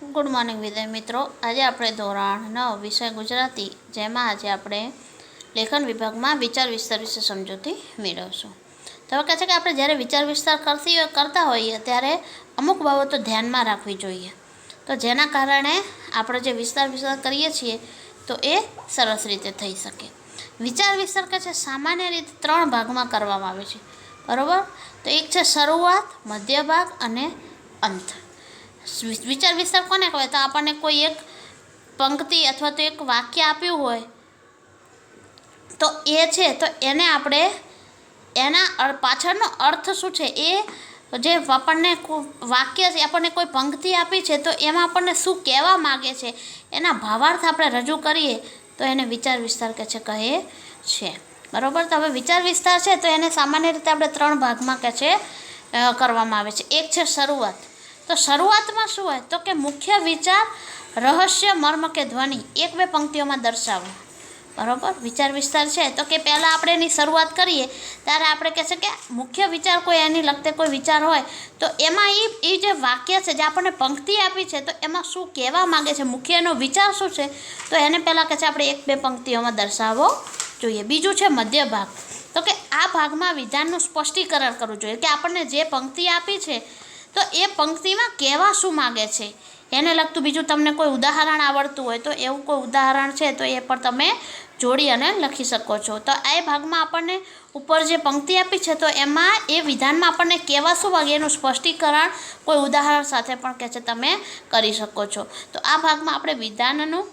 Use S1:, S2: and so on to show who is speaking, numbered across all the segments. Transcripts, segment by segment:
S1: Good morning વિદ્ય મિત્રો. આજે આપણે ધોરણ નવ વિષય ગુજરાતી, જેમાં આજે આપણે લેખન વિભાગમાં વિચાર વિસ્તાર વિશે સમજૂતી મેળવશું. તો હવે કહે છે કે આપણે જ્યારે વિચાર વિસ્તાર કરતી કરતા હોઈએ ત્યારે અમુક બાબતો ધ્યાનમાં રાખવી જોઈએ. તો જેના કારણે આપણે જે વિસ્તાર વિસ્તાર કરીએ છીએ, તો એ સરસ રીતે થઈ શકે. વિચાર વિસ્તાર કહે છે, સામાન્ય રીતે ત્રણ ભાગમાં કરવામાં આવે છે. બરાબર? તો એક છે શરૂઆત મધ્ય ભાગ અને અંત. વિચાર વિસ્તાર કોને કહેવાય? તો આપણને કોઈ એક પંક્તિ અથવા તો એક વાક્ય આપ્યું હોય, તો એ છે, તો એને આપણે એના પાછળનો અર્થ શું છે? એ જે આપણને વાક્ય છે, આપણને કોઈ પંક્તિ આપી છે, તો એમાં આપણને શું કહેવા માગે છે? એના ભાવાર્થ આપણે રજૂ કરીએ, તો એને વિચાર વિસ્તાર કે છે, કહે છે. બરાબર? તો હવે વિચાર વિસ્તાર છે, તો એને સામાન્ય રીતે આપણે ત્રણ ભાગમાં કે છે કરવામાં આવે છે. એક છે શરૂઆત. તો શરૂઆતમાં શું હોય? તો કે મુખ્ય વિચાર, રહસ્ય, મર્મ કે ધ્વનિ. એક બે પંક્તિઓમાં દર્શાવો. બરોબર? વિચાર વિસ્તાર છે. તો કે પહેલાં આપણે એની શરૂઆત કરીએ, ત્યારે આપણે કહે છે કે મુખ્ય વિચાર કોઈ એની લગતે કોઈ વિચાર હોય, તો એમાં એ એ જે વાક્ય છે, જે આપણને પંક્તિ આપી છે, તો એમાં શું કહેવા માગે છે મુખ્ય એનો વિચાર શું છે, તો એને પહેલાં કહે છે આપણે એક બે પંક્તિઓમાં દર્શાવવો જોઈએ. બીજું છે મધ્ય ભાગ. તો કે આ ભાગમાં વિધાનનું સ્પષ્ટીકરણ કરવું જોઈએ કે આપણને જે પંક્તિ આપી છે તો એ પંક્તિમાં કહેવા શું માગે છે? એને લગતું બીજું તમને કોઈ ઉદાહરણ આવડતું હોય તો એવું કોઈ ઉદાહરણ છે તો એ પણ તમે જોડી અને લખી શકો છો. તો એ ભાગમાં આપણને ઉપર જે પંક્તિ આપી છે તો એમાં એ વિધાનમાં આપણને કહેવા શું વાગે એનું સ્પષ્ટીકરણ કોઈ ઉદાહરણ સાથે પણ કહે છે તમે કરી શકો છો. તો આ ભાગમાં આપણે વિધાનનું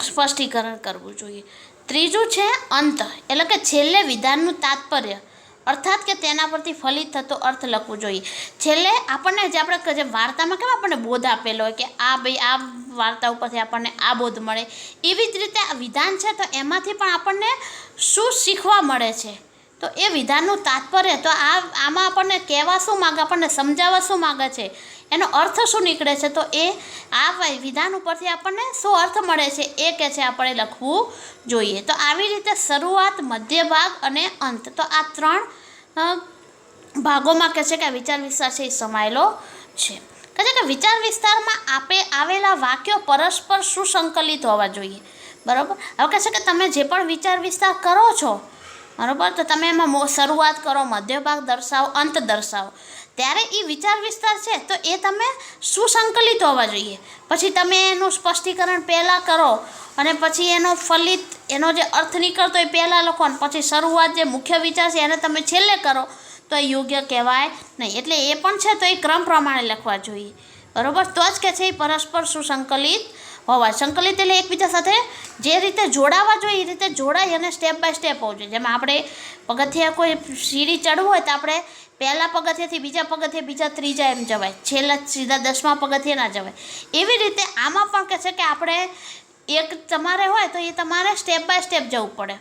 S1: સ્પષ્ટીકરણ કરવું જોઈએ. ત્રીજું છે અંત, એટલે કે છેલ્લે વિધાનનું તાત્પર્ય. અર્થાત કે તેના પરથી ફલિત થતો અર્થ લખવું જોઈએ. છેલ્લે આપણને જે આપણે જે વાર્તામાં કેમ આપણને બોધ આપેલો હોય કે આ ભાઈ, આ વાર્તા ઉપરથી આપણને આ બોધ મળે, એવી જ રીતે આ વિધાન છે તો એમાંથી પણ આપણને શું શીખવા મળે છે? તો એ વિધાનનું તાત્પર્ય, તો આ, આમાં આપણને કહેવા શું માગે, આપણને સમજાવવા શું માગે છે? એનો અર્થ શું નીકળે છે? તો એ આ વિધાન ઉપરથી આપણને શું અર્થ મળે છે? એ કે છે આપણે લખવું જોઈએ. તો આવી રીતે શરૂઆત, મધ્ય ભાગ અને અંત. તો આ ત્રણ ભાગોમાં કહે છે કે આ વિચાર વિસ્તાર છે એ સમાયેલો છે. કહે છે કે વિચાર વિસ્તારમાં આપે આવેલા વાક્યો પરસ્પર સુસંકલિત હોવા જોઈએ. બરાબર? હવે કહે છે કે તમે જે પણ વિચાર વિસ્તાર કરો છો બરાબર? તો તમે એમાં શરૂઆત કરો, મધ્યભાગ દર્શાવો, અંત દર્શાવો. ત્યારે એ વિચાર વિસ્તાર છે, તો એ તમે સુસંકલિત હોવા જોઈએ. પછી તમે એનું સ્પષ્ટીકરણ પહેલાં કરો અને પછી એનો ફલિત, એનો જે અર્થ નીકળતો એ પહેલાં લખો અને પછી શરૂઆત જે મુખ્ય વિચાર છે એને તમે છેલ્લે કરો, તો એ યોગ્ય કહેવાય નહીં. એટલે એ પણ છે, તો એ ક્રમ પ્રમાણે લખવા જોઈએ. બરાબર? તો જ કે છે એ પરસ્પર સુસંકલિત હોવા સંકલિત એટલે એકબીજા સાથે જે રીતે જોડાવા જોઈએ, એ રીતે જોડાઈ અને સ્ટેપ બાય સ્ટેપ હોવું જોઈએ. જેમાં આપણે પગથિયા કોઈ સીડી ચડવું હોય તો આપણે પહેલાં પગથિયાથી બીજા પગથિયે, બીજા ત્રીજા એમ જવાય. છેલ્લા સીધા દસમા પગથિયે ના જવાય. એવી રીતે આમાં પણ કહે છે કે આપણે એક તમારે હોય તો એ તમારે સ્ટેપ બાય સ્ટેપ જવું પડે.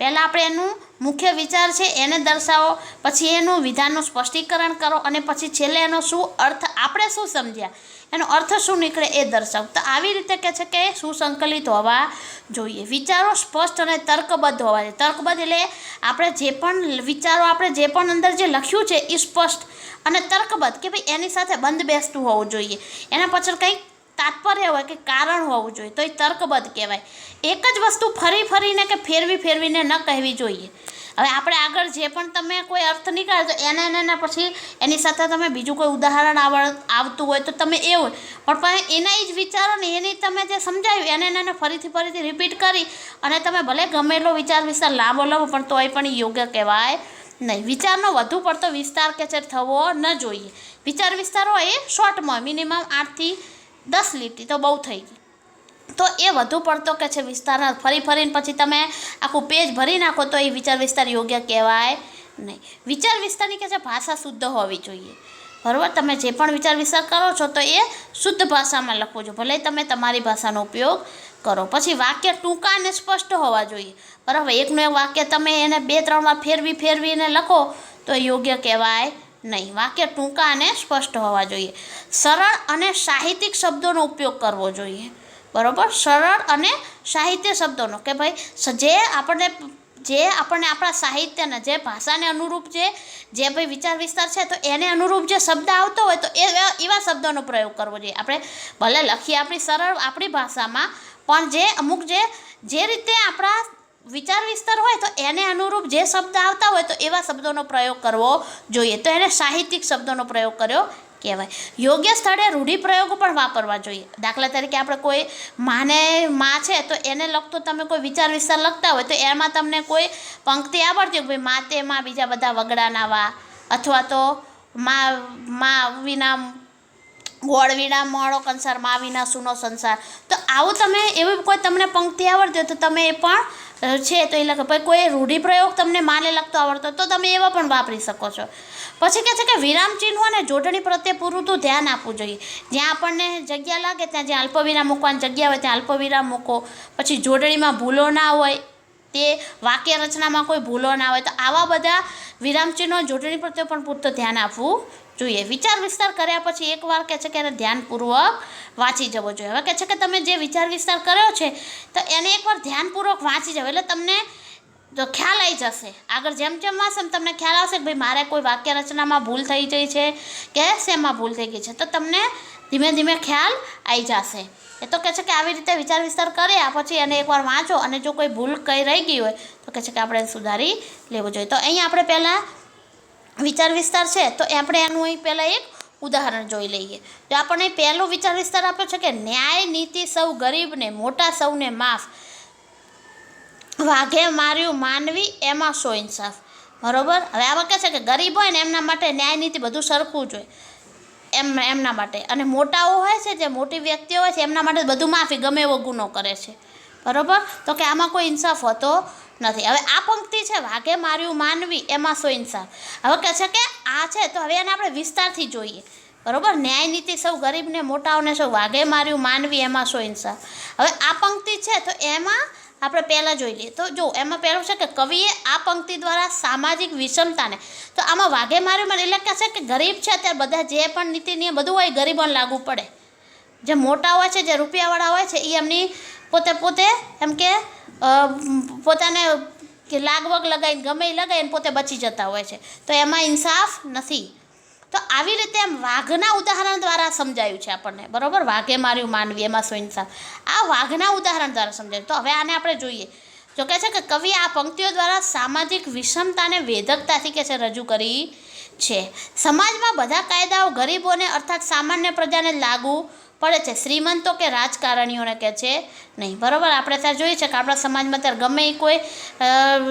S1: પહેલાં આપણે એનું મુખ્ય વિચાર છે, એને દર્શાવો, પછી એનું વિધાનનું સ્પષ્ટીકરણ કરો અને પછી છેલ્લે એનો શું અર્થ આપણે શું સમજ્યા? એનો અર્થ શું નીકળે એ દર્શાવો. તો આવી રીતે કહે છે કે સુસંકલિત હોવા જોઈએ. વિચારો સ્પષ્ટ અને તર્કબદ્ધ હોવા જોઈએ. તર્કબદ્ધ એટલે આપણે જે પણ વિચારો આપણે જે પણ અંદર જે લખ્યું છે એ સ્પષ્ટ અને તર્કબદ્ધ કે ભાઈ એની સાથે બંધ બેસતું હોવું જોઈએ. એના પાછળ કંઈક તાત્પર્ય હોય કે કારણ હોવું જોઈએ તો એ તર્કબદ્ધ કહેવાય. એક જ વસ્તુ ફરી ફરીને કે ફેરવી ફેરવીને ન કહેવી જોઈએ. હવે આપણે આગળ જે પણ તમે કોઈ અર્થ નીકાળે તો એને એને પછી એની સાથે તમે બીજું કોઈ ઉદાહરણ આવડ આવતું હોય તો તમે એ હોય. પણ પણ એના જ વિચારો ને એની તમે જે સમજાવ્યું એને એને ફરીથી ફરીથી રિપીટ કરી અને તમે ભલે ગમે એટલો વિચાર વિસ્તાર લાંબો લાવો પણ તોય પણ યોગ્ય કહેવાય નહીં. વિચારનો વધુ પડતો વિસ્તાર કે છે થવો ન જોઈએ. વિચાર વિસ્તાર હોય એ શોર્ટમાં મિનિમમ આઠથી દસ લીટી તો બહુ થઈ ગઈ. તો એ વધુ પડતો કે છે વિસ્તાર ફરી ફરીને પછી તમે આખું પેજ ભરી નાખો તો એ વિચાર વિસ્તાર યોગ્ય કહેવાય નહીં. વિચાર વિસ્તારની કે છે ભાષા શુદ્ધ હોવી જોઈએ. બરાબર? તમે જે પણ વિચાર વિસ્તાર કરો છો તો એ શુદ્ધ ભાષામાં લખવો જોઈએ. ભલે તમે તમારી ભાષાનો ઉપયોગ કરો. પછી વાક્ય ટૂંકા અને સ્પષ્ટ હોવા જોઈએ. બરાબર? એકનું એક વાક્ય તમે એને બે, ત્રણ વાર ફેરવી, ફેરવીને લખો તો યોગ્ય કહેવાય નહીં. વાક્ય ટૂંકા અને સ્પષ્ટ હોવા જોઈએ. સરળ અને સાહિત્યિક શબ્દોનો ઉપયોગ કરવો જોઈએ. બરાબર? સરળ અને સાહિત્ય શબ્દોનો. કે ભાઈ જે આપણને જે આપણને આપણા સાહિત્યને જે ભાષાને અનુરૂપ જે જે ભાઈ વિચાર વિસ્તાર છે, તો એને અનુરૂપ જે શબ્દ આવતો હોય તો એ એવા શબ્દોનો પ્રયોગ કરવો જોઈએ. આપણે ભલે લખીએ આપણી સરળ આપણી ભાષામાં, પણ જે અમુક જે જે રીતે આપણા વિચાર વિસ્તાર હોય તો એને અનુરૂપ જે શબ્દ આવતા હોય તો એવા શબ્દોનો પ્રયોગ કરવો જોઈએ. તો એને સાહિત્યિક શબ્દોનો પ્રયોગ કર્યો કહેવાય. યોગ્ય સ્થળે રૂઢિપ્રયોગો પણ વાપરવા જોઈએ. દાખલા તરીકે આપણે કોઈ માને, માં છે તો એને લગતો તમે કોઈ વિચાર વિસ્તાર લખતા હોય તો એમાં તમને કોઈ પંક્તિ આવડતી હોય ભાઈ મા તે, માં બીજા બધા વગડાના વા. અથવા તો મા મા વિના ગોળ વિના મોળો કંસાર મા વિના સુનો સંસાર. તો આવું તમે, એવી કોઈ તમને પંક્તિ આવડતી હોય તો તમે એ પણ છે તો એ લખે. પછી કોઈ રૂઢિપ્રયોગ તમને માને લગતો આવડતો તો તમે એવા પણ વાપરી શકો છો. પછી કહે છે કે વિરામ ચિહ્નો અને જોડણી પ્રત્યે પૂરતું ધ્યાન આપવું જોઈએ. જ્યાં આપણને જગ્યા લાગે ત્યાં જ્યાં અલ્પવિરામ મૂકવાની જગ્યા હોય ત્યાં અલ્પવિરામ મૂકો. પછી જોડણીમાં ભૂલો ના હોય, તે વાક્ય રચનામાં કોઈ ભૂલો ના હોય, તો આવા બધા વિરામચિહ્નો જોડણી પ્રત્યે પણ પૂરતું ધ્યાન આપવું જોઈએ. વિચાર વિસ્તાર કર્યા પછી એકવાર કહે છે કે એને ધ્યાનપૂર્વક વાંચી જવો જોઈએ. હવે કહે છે કે તમે જે વિચાર વિસ્તાર કર્યો છે, તો એને એકવાર ધ્યાનપૂર્વક વાંચી જાવ એટલે તમને તો ખ્યાલ આવી જશે. આગળ જેમ જેમ વાંચશે તમને ખ્યાલ આવશે કે ભાઈ મારે કોઈ વાક્ય રચનામાં ભૂલ થઈ ગઈ છે કે શેમાં ભૂલ થઈ ગઈ છે. તો તમને ધીમે ધીમે ખ્યાલ આવી જશે. એ તો કહે છે કે આવી રીતે વિચાર વિસ્તાર કર્યા પછી એને એકવાર વાંચો અને જો કોઈ ભૂલ કઈ રહી ગઈ હોય, તો કહે છે કે આપણે સુધારી લેવું જોઈએ. તો અહીં આપણે પહેલાં વિચાર વિસ્તાર છે, તો આપણે એનું અહીં પહેલાં એક ઉદાહરણ જોઈ લઈએ. તો આપણને પહેલો વિચાર વિસ્તાર આપ્યો છે કે ન્યાય નીતિ સૌ ગરીબને, મોટા સૌને માફ. વાઘે માર્યું માનવી, એમાં સો ઇન્સાફ. બરોબર? હવે આમાં કહે છે કે ગરીબ હોય ને એમના માટે ન્યાય નીતિ બધું સરખું જોઈએ એમ, એમના માટે. અને મોટાઓ હોય છે, જે મોટી વ્યક્તિઓ હોય છે, એમના માટે બધું માફી, ગમે એવો ગુનો કરે છે. બરોબર? તો કે આમાં કોઈ ઇન્સાફ હોતો નથી. હવે આ પંક્તિ છે, વાઘે માર્યું માનવી, એમાં સો ઇન્સાફ? હવે કહે છે કે આ છે, તો હવે એને આપણે વિસ્તારથી જોઈએ. બરાબર? ન્યાય નીતિ સૌ ગરીબને, મોટાઓને સૌ વાઘે માર્યું માનવી, એમાં સો ઇન્સાફ? હવે આ પંક્તિ છે, તો એમાં આપણે પહેલાં જોઈ લઈએ. તો જો, એમાં પહેલું છે કે કવિએ આ પંક્તિ દ્વારા સામાજિક વિષમતાને, તો આમાં વાઘે માર્યું મને એટલે કે છે કે ગરીબ છે ત્યારે બધા જે પણ નીતિ નિયમ બધું હોય ગરીબોને લાગુ પડે. જે મોટા હોય છે, જે રૂપિયાવાળા હોય છે એ એમની પોતે પોતે એમ કે પોતાને કે લાગવગ લગાવીને ગમે એ લગાવીને પોતે બચી જતા હોય છે. તો એમાં ઇન્સાફ નથી. તો આવી રીતે એમ વાઘના ઉદાહરણ દ્વારા સમજાયું છે આપણને. બરાબર? વાઘે માર્યું, માનવી, એમાં શું ઇન્સાફ? આ વાઘના ઉદાહરણ દ્વારા સમજાયું. તો હવે આને આપણે જોઈએ. જો કહે છે કે કવિ આ પંક્તિઓ દ્વારા સામાજિક વિષમતાને વેધકતાથી કે છે રજૂ કરી છે. સમાજમાં બધા કાયદાઓ ગરીબોને અર્થાત સામાન્ય પ્રજાને લાગુ પડે છે. શ્રીમંતો કે રાજકારણીઓને કે છે નહીં. બરાબર? આપણે ત્યાં જોઈએ છે કે આપણા સમાજમાં ત્યારે ગમે એ કોઈ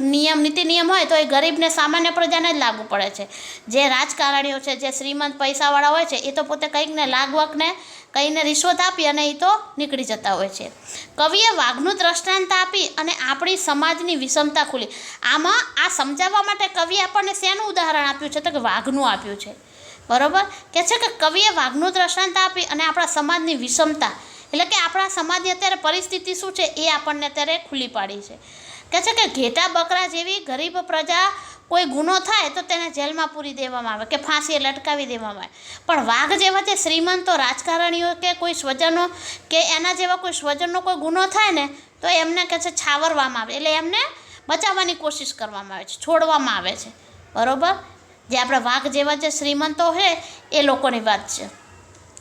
S1: નિયમ, નીતિ નિયમ હોય તો એ ગરીબને સામાન્ય પ્રજાને જ લાગુ પડે છે. જે રાજકારણીઓ છે, જે શ્રીમંત પૈસાવાળા હોય છે, એ તો પોતે કંઈકને લાગવકને, કંઈને રિશ્વત આપી અને એ તો નીકળી જતા હોય છે. કવિએ વાઘનું દ્રષ્ટાંત આપી અને આપણી સમાજની વિષમતા ખુલી. આમાં આ સમજાવવા માટે કવિએ આપણને શેનું ઉદાહરણ આપ્યું છે તો કે વાઘનું આપ્યું છે. બરોબર? કે છે કે કવિએ વાઘનું દ્રષ્ટાંત આપી અને આપણા સમાજની વિષમતા, એટલે કે આપણા સમાજની અત્યારે પરિસ્થિતિ શું છે એ આપણને અત્યારે ખુલ્લી પાડી છે. કે છે કે ઘેટા બકરા જેવી ગરીબ પ્રજા કોઈ ગુનો થાય તો તેને જેલમાં પૂરી દેવામાં આવે કે ફાંસીએ લટકાવી દેવામાં આવે. પણ વાઘ જેવા જે શ્રીમંતો, રાજકારણીઓ કે કોઈ સ્વજનો, કે એના જેવા કોઈ સ્વજનનો કોઈ ગુનો થાય ને, તો એમને કે છે છાવરવામાં આવે. એટલે એમને બચાવવાની કોશિશ કરવામાં આવે છે, છોડવામાં આવે છે. બરોબર? જે આપણા વાઘ જેવા જે શ્રીમંતો છે, એ લોકોની વાત છે.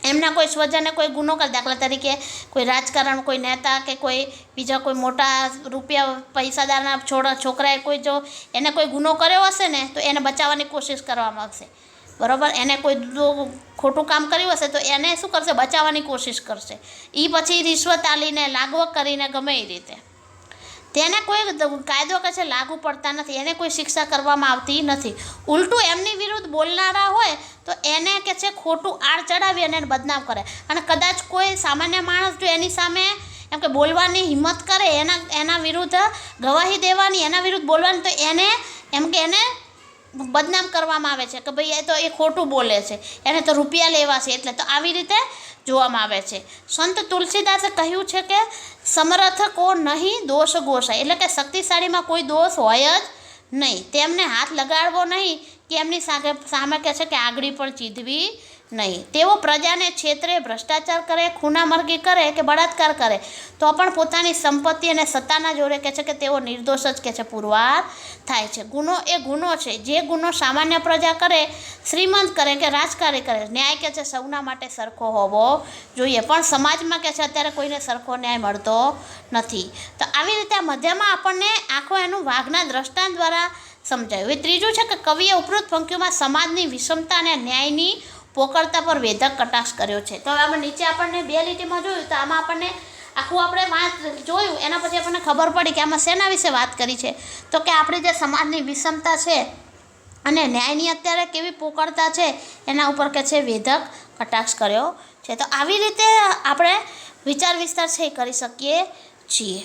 S1: એમના કોઈ સ્વજને કોઈ ગુનો કરે, દાખલા તરીકે કોઈ રાજકારણ કોઈ નેતા કે કોઈ બીજા કોઈ મોટા રૂપિયા પૈસાદારના છોડા, છોકરાએ કોઈ જો એને કોઈ ગુનો કર્યો હશે ને, તો એને બચાવવાની કોશિશ કરવામાં આવશે. બરાબર? એને કોઈ ખોટું કામ કર્યું હશે, તો એને શું કરશે? બચાવવાની કોશિશ કરશે. એ પછી રિશ્વત આલીને લાગવક કરીને ગમે એ રીતે. તેને કોઈ કાયદો કે છે લાગુ પડતા નથી, એને કોઈ શિક્ષા કરવામાં આવતી નથી. ઉલટું એમની વિરુદ્ધ બોલનારા હોય તો એને કે છે ખોટું આડ ચડાવી અને એને બદનામ કરે. અને કદાચ કોઈ સામાન્ય માણસ જો એની સામે એમ કે બોલવાની હિંમત કરે, એના એના વિરુદ્ધ ગવાહી દેવાની, એના વિરુદ્ધ બોલવાની, તો એને એમ કે એને બદનામ કરવામાં આવે છે કે ભાઈ એ તો એ ખોટું બોલે છે. એને તો રૂપિયા લેવા છે એટલે તો આવી રીતે જોવામાં આવે છે. સંત તુલસીદાસે કહ્યું છે કે સમર્થ કો નહીં દોષ ગોસાય એટલે કે શક્તિશાળીમાં કોઈ દોષ હોય જ નહીં. તેમને હાથ લગાડવો નહીં કે એમની સામે કહે છે કે આગળી પણ ચીધવી નહીં. તેઓ પ્રજાને છેતરે, ભ્રષ્ટાચાર કરે, ખૂનામરગી કરે કે બળાત્કાર કરે, તો પણ પોતાની સંપત્તિ અને સત્તાના જોડે કહે છે કે તેઓ નિર્દોષ જ કહે છે. પુરવાર થાય છે. ગુનો એ ગુનો છે. જે ગુનો સામાન્ય પ્રજા કરે, શ્રીમંત કરે કે રાજકારી કરે, ન્યાય કે છે સૌના માટે સરખો હોવો જોઈએ. પણ સમાજમાં કે છે અત્યારે કોઈને સરખો ન્યાય મળતો નથી. તો આવી રીતે મધ્યમાં આપણને આખો એનું વાઘના દ્રષ્ટાંત દ્વારા સમજાયું. હવે ત્રીજું છે કે કવિએ ઉપરોક્ત પંક્તિઓમાં સમાજની વિષમતા અને ન્યાયની પોકળતા પર વેધક કટાક્ષ કર્યો છે. તો હવે આમાં નીચે આપણને બે લીટીમાં જોયું તો આમાં આપણને આખું આપણે વાત જોયું, એના પછી આપણને ખબર પડી કે આમાં શેના વિશે વાત કરી છે. તો કે આપણી જે સમાજની વિષમતા છે અને ન્યાયની અત્યારે કેવી પોકળતા છે, એના ઉપર કે છે વેધક કટાક્ષ કર્યો છે. તો આવી રીતે આપણે વિચાર વિસ્તાર છે એ કરી શકીએ છીએ.